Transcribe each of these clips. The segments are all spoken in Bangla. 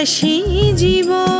প্রবাসী জীবন।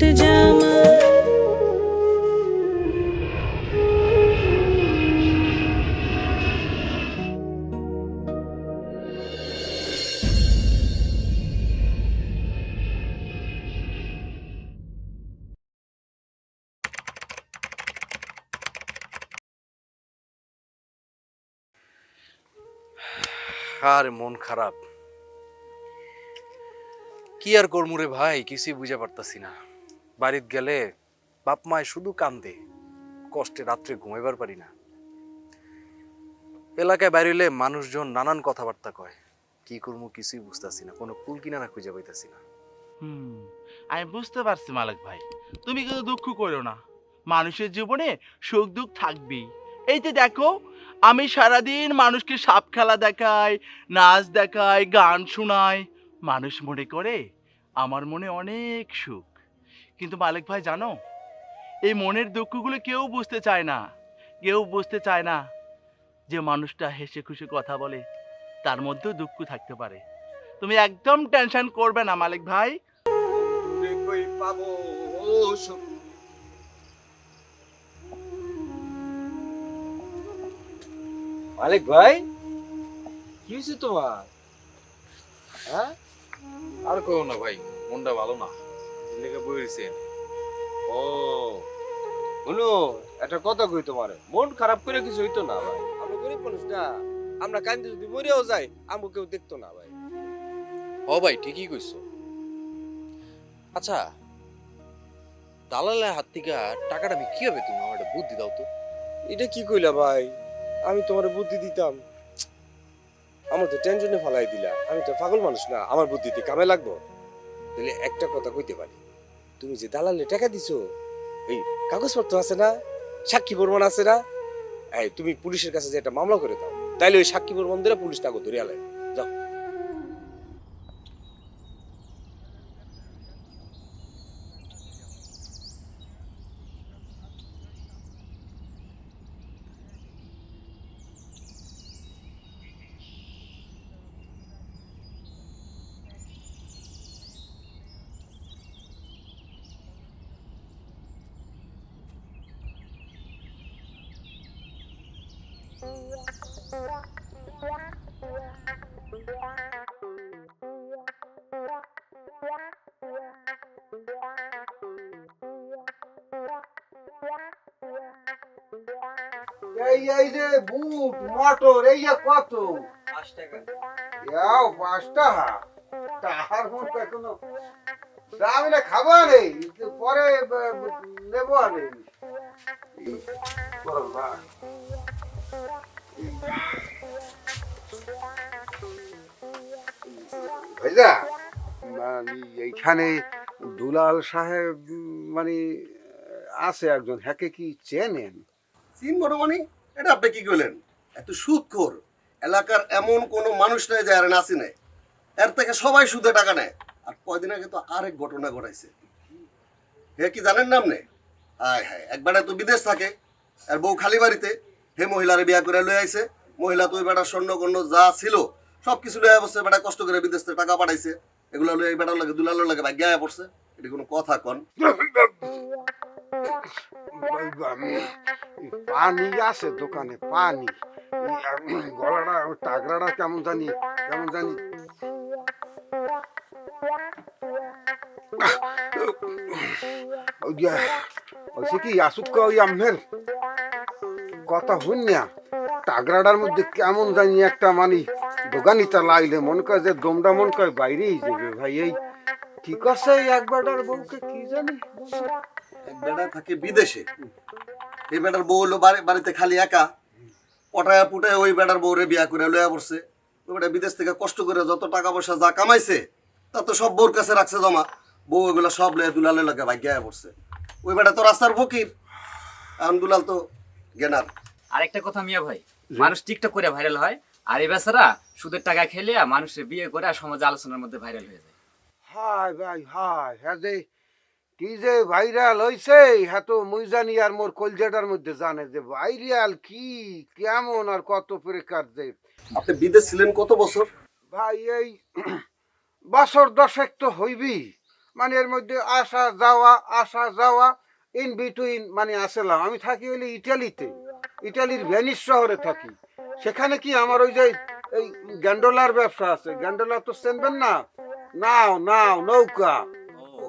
জামাই আর মন খারাপ। কি আর করমু রে ভাই? কিছুই বুঝে পারতাছি না। বাড়িত গেলে বাপ মায় শুধু কান্দে। কষ্টে রাত্রে ঘুমাইবার পারি না। এলাকায় বাইরে মানুষজন নানান কথাবার্তা কয়। কি করব কিছুই বুঝতাছি না, কোনো কুল কিনারা খুঁজে পাইতাছি না। আমি বুঝতে পারছি মালিক ভাই। তুমি কিন্তু দুঃখ করো না। মানুষের জীবনে সুখ দুঃখ থাকবেই। এই যে দেখো, আমি সারাদিন মানুষকে সাপ খেলা দেখাই, নাচ দেখাই, গান শোনাই। মানুষ মনে করে আমার মনে অনেক সুখ। কিন্তু মালিক ভাই, জানো? এই মনের দুঃখগুলো কেউ বুঝতে চায় না। কেউ বুঝতে চায় না যে মানুষটা হেসে খুশি কথা বলে, তার মধ্যেও দুঃখ থাকতে পারে। তুমি একদম টেনশন করবে না, মালিক ভাই। মালিক ভাই, কি হয়েছে তোমার? হ্যাঁ? আর কেউ না ভাই, মনটা ভালো না। লেগে বইছে ও শুনো একটা কথা কই তোমার? মন খারাপ করে কিছু হইতো না ভাই? আমরা গরিব মানুষ না আমরা কান্দে যদি মরেও যাই আমাকে কেউ দেখতো না ভাই। ও ভাই ঠিকই কইছো। আচ্ছা দালালের হাত থেকে টাকাটা আমি কি হবে তুমি আমার একটা বুদ্ধি দাও তো। এটা কি কইলা ভাই? আমি তোমার বুদ্ধি দিতাম। আমার তো টেনশনে ফালাই দিলা। আমি তো পাগল মানুষ না আমার বুদ্ধিতে কামে লাগবো। তাহলে একটা কথা কইতে পারি। তুমি যে দালালে টাকা দিছো, এই কাগজপত্র আছে না? সাক্ষী প্রমাণ আছে না? এই, তুমি পুলিশের কাছে যে একটা মামলা করে দাও, তাইলে ওই সাক্ষী প্রমাণ দিলে পুলিশ তাকে ধরে আলে যাও। এই এই যে বুট মটর এই যে কত? ইয়াও পাঁচ টাকা? তাহার মতো এখনও আমি না খাব নেই পরে নেব নেই ভাইজা মানে এইখানে দুলাল সাহেব মানে আছে একজন হ্যাকে কি চেনেন? চিন বড় মানে? এটা আপনি কি করলেন? এত সুদখোর এলাকার এমন কোনো মানুষ নেই যে আর নাচি নেই। এর থেকে সবাই সুদে টাকা নেয়। আর কয়দিন আগে তো আরেক ঘটনা ঘটাইছে। হে কি জানেন না? আপনি হায় হায় একবার তো বিদেশ থাকে। আর বউ খালি বাড়িতে। হে মহিলারে বিয়া করে লয়ে আইছে। মহিলা তো ওই বেটার স্বর্ণ কর্ণ যা ছিল সব কিছু লয়ে বসছে বেটা কষ্ট করে বিদেশ থেকে টাকা পাঠাইছে। এগুলো লয়ে এই বেটার লাগে দুলালোর লাগে ভাগ্য আয়া পড়ছে। এটা কোনো কথা কন। পানি আছে দোকানে, পানি। গলাটা টাকরাটা কেমন জানি কেমন জানি। কথা শুনিয়া টাগরাটার মধ্যে কেমন জানি একটা মানি দোকানিটা লাইলে, মন কয় যে দমটা মন কয় বাইরেই যাবে ভাই। এই ঠিক আছে একবারটার বউকে, কি জানি? এক বেটা থাকে বিদেশে। এই বেটার বউ হলো বাড়ি- বাড়িতে খালি একা। পটায়া পুটায় ওই বেটার বউরে বিয়া করে লয়া পড়ছে। ওই বেটা বিদেশ থেকে কষ্ট করে যত টাকা পয়সা যা কামাইছে তা তো সব বউর কাছে রাখছে জমা। বউ এগুলো সব লয়ে দুলালে লাগে ভাগ্যা পড়ছে। ওই বেটা তো রাস্তার ফকির। এখন দুলাল তো গেনার আরেকটা কথা মিয়া ভাই মানুষ টিকটক করে ভাইরাল হয় আর এই বেচারা সুদের টাকা খেলে মানুষের বিয়ে করে আর সমাজে আলোচনার মধ্যে ভাইরাল হয়ে যায়। হাই ভাই হাই হ্যাঁ যে কি যে ভাইরাল হইছে হ্যাঁ তো মুই জানি আর মোর কলজাটার মধ্যে জানে যে ভাইরাল কি কেমন আর কত প্রকার যে। আপনি বিদেশ ছিলেন কত বছর? ভাই এই বছর দশেক তো হইবি। মানে এর মধ্যে আসা যাওয়া আসা যাওয়া ইন বিটুইন মানে আসলাম। আমি থাকি হইলে ইটালিতে ইটালির ভেনিস শহরে থাকি। সেখানে কি আমার ওই যে এই গ্যান্ডোলার ব্যবসা আছে। গ্যান্ডোলা তো চেনবেন না? নাও নাও নৌকা।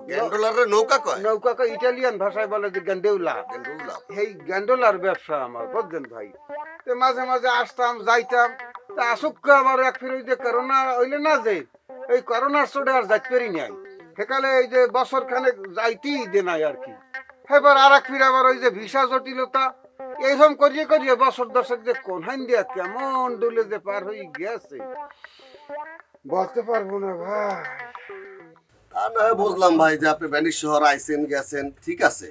গ্যান্ডোলারের নৌকা কয়? নৌকাকে ইটালিয়ান ভাষায় বলে যে গ্যান্ডেউলা গ্যান্ডোলা এই গ্যান্ডোলার ব্যবসা আমার বুঝলেন ভাই? তো মাঝে মাঝে আসতাম যাইতাম তা আসুক আমার এক ফিরে যে করোনা হইলে না যে এই করোনার চোটে আর যাইতে পারি নাই। সেকালে এই যে বছর খানেক যাইতেই দে নাই আর কি। এবার আর এক ফিরে আবার ওই যে ভিসা জটিলতা এইরকম করিয়ে করিয়ে বছর দশেক যে কোনহাইন দিয়া কেমন ডুলে যে পার হয়ে গেছে। বলতে পারব না ভাই। বুঝলাম ভাই যে আপনি ভ্যানিশ শহর আইসেন গেছেন ঠিক আছে।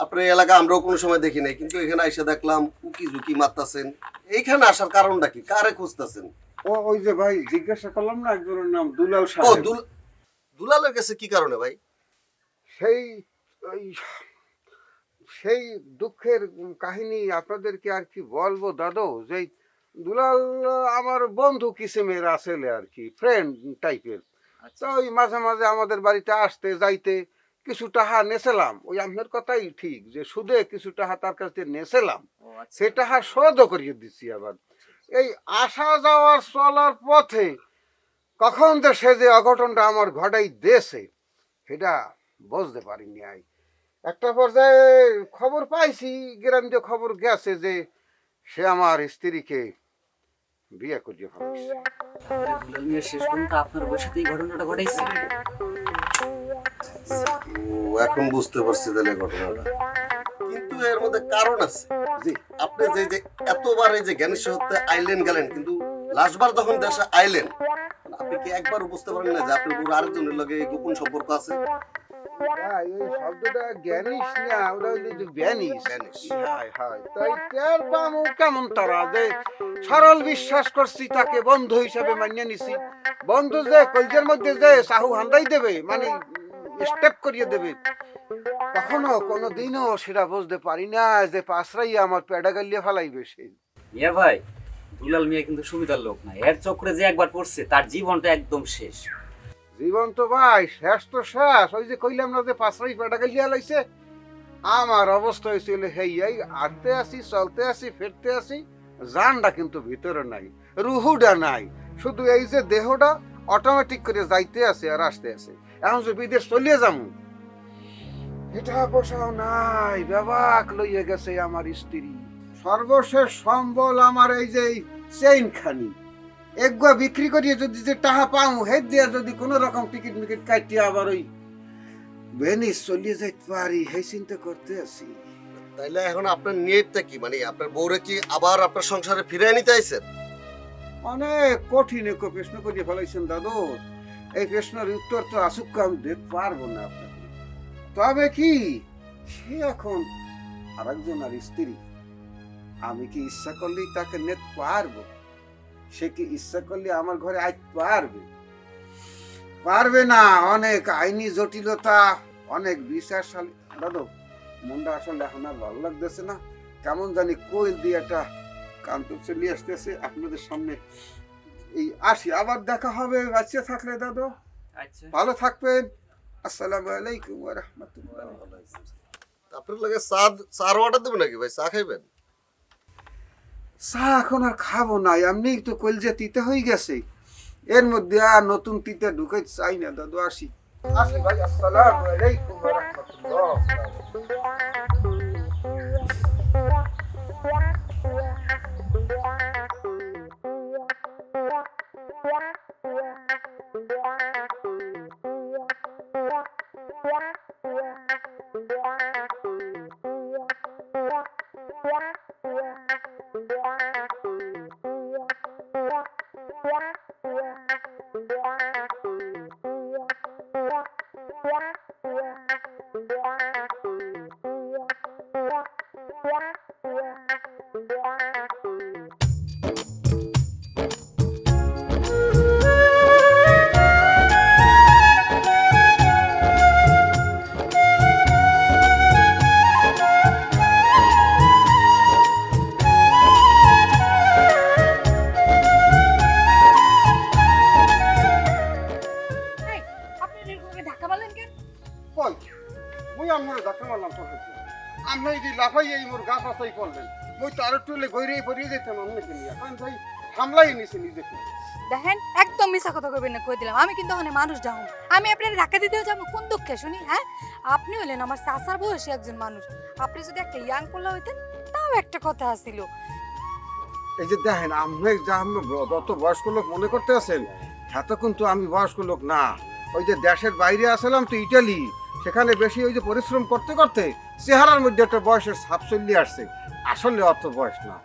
আপনার এলাকা আমরাও কোনো সময় দেখি নাই কিন্তু এখানে এসে দেখলাম উকি ঝুঁকি মারতাছেন। এইখানে আসার কারণটা কি? কারে খুঁজতেছেন? ও ওই যে ভাই জিজ্ঞাসা করলাম না একজনের নাম দুলাল ও সাহেব। দুল- দুলালের কাছে কি কারণে ভাই? সেই ওই সেই দুঃখের কাহিনী আপনাদেরকে আর কি বলব দাদু? যে দুলাল আমার বন্ধু কিসিমের আসলে আর কি ফ্রেন্ড টাইপের তো ওই মাঝে মাঝে আমাদের বাড়িতে আসতে যাইতে কিছু টাকা নেছিলাম ওই আপনার কথাই ঠিক যে সুদে কিছু টাকা তার কাছ থেকে নেছিলাম আচ্ছা। সে টাকা শোধও করিয়ে দিচ্ছি আবার। এই আসা যাওয়ার চলার পথে কখন যে সে যে অঘটনটা আমার ঘটাই দেশে সেটা বুঝতে পারিনি আই। একটা পর্যায়ে খবর পাইছি গ্রাম যে খবর গেছে যে সে আমার স্ত্রীকে বিয়ে করিয়ে ফেলেছে দুলাল শেষ পর্যন্ত আপনার বসে এই ঘটনাটা ঘটাইছে? এখন বুঝতে পারছি তাহলে ঘটনাটা। কিন্তু এর মধ্যে কারণ আছে। জি আপনি যে যে এতবার এই যে জ্ঞানেশ হতে আইলেন গেলেন কিন্তু লাস্টবার যখন দেশে আইলেন আপনি কি একবার বুঝতে পারেন না যে আপনার পুরো আরেকজনের লগে গোপন সম্পর্ক আছে? শব্দটা জ্ঞানিস না ওরা। হায় হায়। তাই টের পামু কেমন তারা যে সরল বিশ্বাস করছি তাকে বন্ধু হিসাবে মানিয়ে নিছি। বন্ধু যে কলজের মধ্যে যে সাহু হান্দাই দেবে মানে স্টেপ করিয়ে দেবে কখনো কোনো দিনও সেটা বুঝতে পারি না যে পাশরাই আমার পেডা গালিয়ে ফেলাইবে সে। মিয়া ভাই দুলাল মিয়া কিন্তু সুবিধার লোক না। এর চক্রে যে একবার পড়ছে তার জীবনটা একদম শেষ। জীবন তো ভাই, শেষ তো শেষ। ওই যে কইলাম না যে পাঁচরাই পেটা গেলিয়া লাইছে? আমার অবস্থা হয়েছিল হেই, এই আটতে আসি চলতে আসি ফিরতে আসি জানটা কিন্তু ভিতরে নাই, রুহুটা নাই। শুধু এই যে দেহটা অটোমেটিক করে যাইতে আছে আর আসতে আছে। এখন যে বিদেশ চলিয়ে যাব এটা বসাও নাই ব্যাবাক লইয়ে গেছে আমার স্ত্রী। সর্বশেষ সম্বল আমার এই যে চেইন খানি। একগুয়া বিক্রি করিয়ে যদি যে টাকা পাও হেড দিয়া যদি কোনো রকম টিকিট মিকিট কাটিয়ে আবার ওই ভেনিস চলিয়ে যাইতে পারি সেই চিন্তা করতে আছি। তাইলে এখন আপনার নিয়তটা কি? মানে আপনার বউরে কি আবার আপনার সংসারে ফিরিয়ে নিতে আইছেন? অনেক কঠিন এক প্রশ্ন করিয়ে ফেলাইছেন দাদু। এই প্রশ্নের উত্তর তো আসুক আমি দিতে পারব না আপনাকে। তবে কি? সে এখন আরেকজন আর স্ত্রী। আমি কি ইচ্ছা করলেই তাকে নিতে পারব? সে কি ইচ্ছা করলে আমার ঘরে আজ পারবে? পারবে না অনেক আইনি জটিলতা অনেক বিশ্বাসশালী দাদু মনটা আসলে এখন আর ভালো লাগতেছে না। কেমন জানি কোয়েল দিয়ে একটা কান্ত চলে আসতেছে আপনাদের সামনে। এই আসি আবার দেখা হবে। বাচ্চা থাকলে দাদু। আচ্ছা। ভালো থাকবেন। আসসালামু আলাইকুম ওয়া রাহমাতুল্লাহ। আপনার লাগে চা চার অর্ডার দেবেন নাকি ভাই? চা খাইবেন? চা এখন আর খাব না, এমনি তো যে তিতে হয়ে গেছে। এর মধ্যে আর নতুন তিতে ঢুকে চাই না, দাদু, আসি। Yeah. আমার ধাক্কা মারলাম তোর হাতে আপনি যদি লাফাই এই মোর গা পাতাই করলেন। মুই তো আরও টুলে গৈরে পরিয়ে যেতাম অন্যকে নিয়ে। এখন ভাই হামলাই নিছে নিজেকে। দেখেন একদম মিশা কথা কইবেন না কই দিলাম। আমি কিন্তু ওখানে মানুষ যাব আমি আপনার ধাক্কা দিতেও যাব কোন দুঃখে শুনি হ্যাঁ? আপনি হলেন আমার চাচার বয়সী একজন মানুষ। আপনি যদি একটা ইয়াং পোলা হইতেন তাও একটা কথা আসিল এই যে দেখেন আপনি যা আপনি যত বয়স্ক লোক মনে করতে আছেন এত কিন্তু আমি বয়স্ক লোক না। ওই যে দেশের বাইরে আসলাম তো ইটালি। সেখানে বেশি ওই যে পরিশ্রম করতে করতে চেহারার মধ্যে একটা বয়সের ছাপ চলিয়ে আসছে। আসলে অত বয়স না।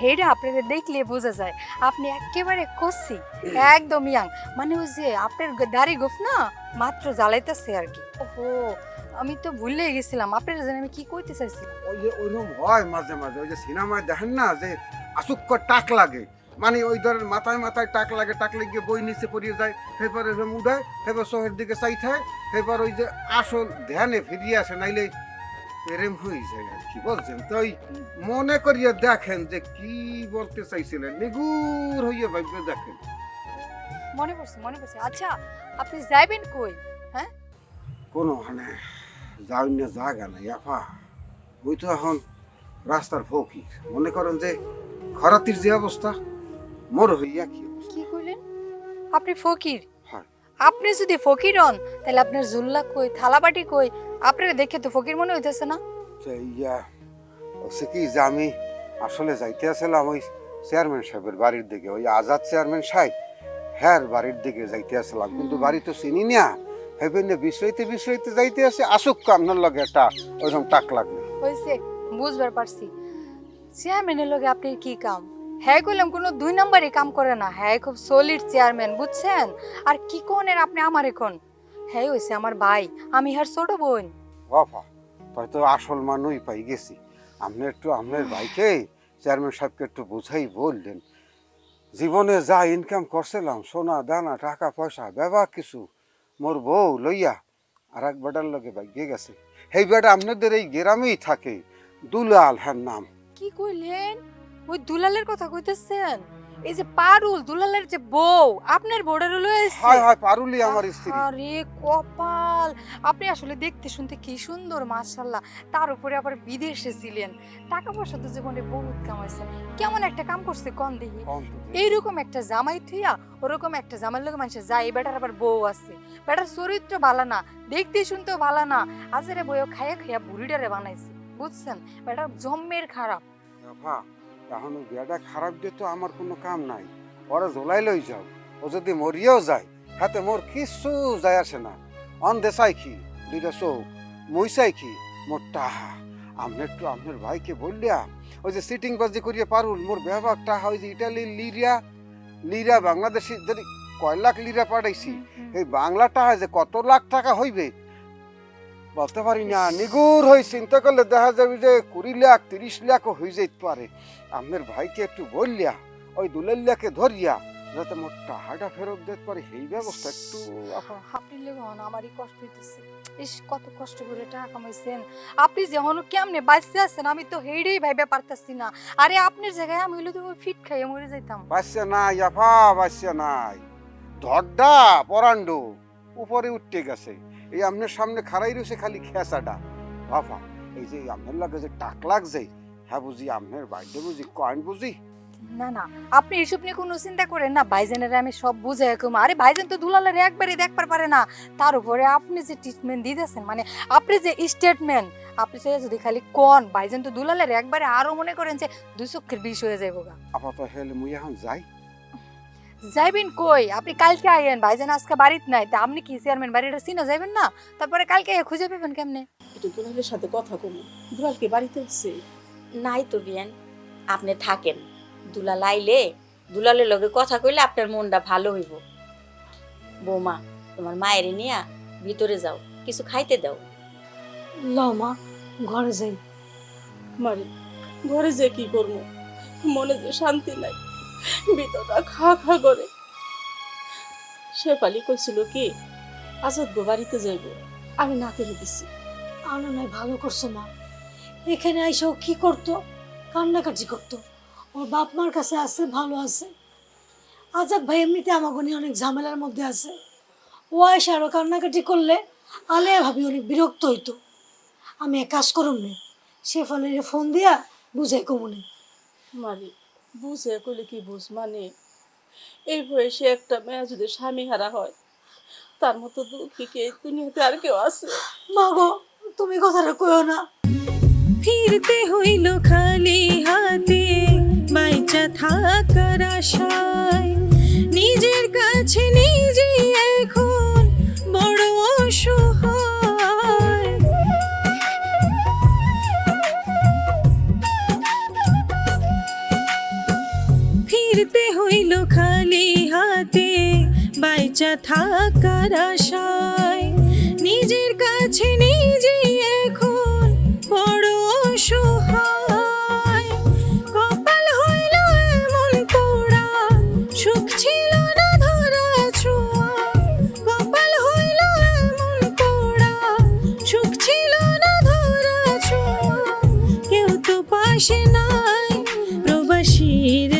হেডা আপনাদের দেখলে বোঝা যায়। আপনি একেবারে কষি একদম ইয়াং। মানে ওই যে আপনার দাড়ি গোফ না মাত্র জ্বালাইতেছে আর কি। ওহো আমি তো ভুলে গেছিলাম। আপনার জানেন আমি কি কইতে চাইছি ওই যে ওইরকম হয় মাঝে মাঝে। ওই যে সিনেমায় দেখেন না যে আসুক্ক টাক লাগে। মানে ওই ধরেন মাথায় মাথায় টাক লাগে টাক লেগে বই নিচে পড়িয়ে যায় এবার এরকম উঠায় এবার শহরের দিকে চাইথায় এবার ওই যে আসল ধ্যানে ফিরিয়ে আসে নাইলে প্রেম হয়ে যায় আর কি বলছেন তো ওই মনে করিয়ে দেখেন যে কি বলতে চাইছিলেন নিগুর হইয়া ভাববে দেখেন। মনে পড়ছে মনে পড়ছে। আচ্ছা আপনি যাইবেন কই? হ্যাঁ? কোনো মানে যাওয়ার না জায়গা নাই আফা। ওই তো এখন রাস্তার ফকির। মনে করেন যে খরাতির যে অবস্থা। মোর হইয়া কি কি কইলেন? আপনি ফকির। আপনি যদি ফকির হন তাহলে আপনার জুল্লা কই থালাবাটি কই আপনাকে দেখে তো ফকির মনে হইতেছে না। ইয়া হচ্ছে কি যে আমি আসলে যাইতে আসলাম ওই চেয়ারম্যান সাহেবের বাড়ির দিকে ওই আজাদ চেয়ারম্যান সাহেব হ্যাঁ বাড়ির দিকে যাইতে আসলাম। কিন্তু বাড়ি তো চিনি না। হেবেন বিষয়তে বিষয়তে যাইতে আসে আসুক আপনার লগে একটা ওইরকম টাক লাগবে। হয়েছে বুঝবার পারছি। চেয়ারম্যানের লগে আপনি কি কাম? হ্যাঁ কইলাম কোনো দুই নম্বরই কাম করে না। হ্যাঁ খুব সলিড চেয়ারম্যান বুঝছেন? আর কি কোনের আপনি আমার এখন? হ্যাঁ হয়েছে আমার ভাই আমি হার ছোট বোন। বাবা তাই তো আসল মানুষ পাই গেছি। আপনি একটু আপনার ভাইকে চেয়ারম্যান সাহেবকে একটু বুঝাই বললেন। জীবনে যা ইনকাম করছিলাম সোনা দানা টাকা পয়সা ব্যবহার কিছু মোর বউ লইয়া আর এক বেটার লগে বাইকে গেছে। সেই বেটা আপনাদের এই গ্রামেই থাকে দুলাল হ্যার নাম। কি কইলেন? ওই দুলালের কথা কইতেছেন? এই যে পারুল দুলালের যে বউ আপনার বউডার লয়েছে হায় হায় পারুলি আমার স্ত্রী। আরে কপাল। আপনি আসলে দেখতে শুনতে কি সুন্দর মাশাল্লাহ তার উপরে আবার বিদেশে ছিলেন। টাকা পয়সা তো জীবনে বহুত কামাইছেন। কেমন একটা কাম করছে কন দেখি। কম তো দেখি। এইরকম একটা জামাই থুইয়া ওরকম একটা জামাই লোক মানুষের যায়। বেটার আবার বউ আছে। বেটার চরিত্র ভালো না দেখতে শুনতেও ভালো না। আজেরে বইও খাইয়া খাইয়া বুড়িটারে বানাইছে। বুঝছেন? বেটার জম্মের খারাপ। বাবা ওই বিয়াটা খারাপ দিয়ে তো আমার কোনো কাম নাই। ওরা ঝোলাই লই যাও ও যদি মরিয়েও যায় হাতে মোর কিছু যায় আসে না। অন দেশাই কি দুইটা চোখ মুই চাই কি মোর টাহা। আপনি একটু আপনার ভাইকে বললিয়া ওই যে সিটিং বাজি করিয়ে পারুল মোর ব্যবহার টাহা ওই যে ইটালি লিরিয়া লিরা বাংলাদেশি যদি কয় লাখ লিরা পাঠাইছি এই বাংলা টাকা যে কত লাখ টাকা হইবে বলতে পারি না নিগুর হয়ে চিন্তা করলে দেখা যাবে যে কুড়ি লাখ তিরিশ লাখও হয়ে যেতে পারে। আপনার ভাইকে একটু বললিয়া ওই দুলাল্লাকে ধরিয়া যাতে মোর টাকাটা ফেরত দিতে পারে এই ব্যবস্থা একটু আপা আপনি লেগন আমারই কষ্ট হইতেছে। ইস কত কষ্ট করে টাকা কামাইছেন। আপনি যেমন কেমনে বাঁচতে আছেন আমি তো হেডেই ভাইবে পারতাছি না। আরে আপনার জায়গায় আমি হইলে তো ফিট খাইয়ে মরে যাইতাম। বাচ্চা নাই আপা বাচ্চা নাই। ধরডা পরান্ড উপরে উঠতে গেছে। এই আপনার সামনে খাড়াই রয়েছে খালি খেসাটা। বাবা এই যে আপনার লাগে যে টাক লাগছে হ্যাঁ বুঝি আপনার বাইরে বুঝি কয়েন বুঝি? না না আপনি এসব নিয়ে কোনো চিন্তা করেন না ভাইজানের আমি সব বুঝে কম আরে ভাইজান তো দুলালের একবারই দেখবার পারে না। তার উপরে আপনি যে ট্রিটমেন্ট দিতেছেন মানে আপনি যে স্টেটমেন্ট আপনি সে যদি খালি কন ভাইজান তো দুলালের একবারে আরও মনে করেন যে দুই চক্ষের বিষ হয়ে যাইব গা আপাতত হেলে মুই এখন যাই। যাইবেন কই? আপনি কালকে আইয়েন ভাইজান আজকে বাড়িতে নাই তা আপনি কি চেয়ারম্যান বাড়িটা চিনা? যাবেন না? তারপরে কালকে খুঁজে পাবেন কেমনে? একটু দুলালের সাথে কথা কমু। দুলাল কি বাড়িতে আছে? নাই তো বিয়ান আপনি থাকেন। দুলাল আইলে দুলালের লগে কথা কইলে আপনার মনটা ভালো হইব। বৌমা তোমার মায়ের নিয়া ভিতরে যাও কিছু খাইতে দাও। ল মা ঘরে যাই। মারে ঘরে যে কি করব? মনে যে শান্তি নাই। ভিতরটা খা খা করে। শেফালি কইছিল কি আজাদ গো বাড়িতে যাইব আমি না করে দিছি আনো নাই ভালো করছ মা। এখানে আইসাও কি করতো? কান্নাকাটি করতো। ওর বাপ মার কাছে আছে ভালো আছে। আজাদ ভাই এমনিতে আমাকে নিয়ে অনেক ঝামেলার মধ্যে আছে। ও এসে আরও কান্নাকাটি করলে আলে ভাবি অনেক বিরক্ত হইতো। আমি এক কাজ করুন নে। সে ফলে ফোন দিয়া বুঝাই কমুনি মারি বুঝে কইলে কি বুঝ মানে? এই বয়সে একটা মেয়ে যদি স্বামী হারা হয় তার মতো দুঃখী কে এই দুনিয়াতে আর কেউ আছে? মা গো তুমি কথাটা কইও না। ফিরতে হইল খালি হাতে মাইচা থাকার আশায়। নিজের কাছে নিজে বাইচা থাকার আশায় নিজের কাছে নিজে এখন বড় অসহায়। কপাল হইল এমন পোড়া, সুখ ছিল না ধরা ছোঁয়া কপাল হইল এমন পোড়া, সুখ ছিল না ধরা ছোঁয়া কেউ তো পাশে নাই প্রবাসীর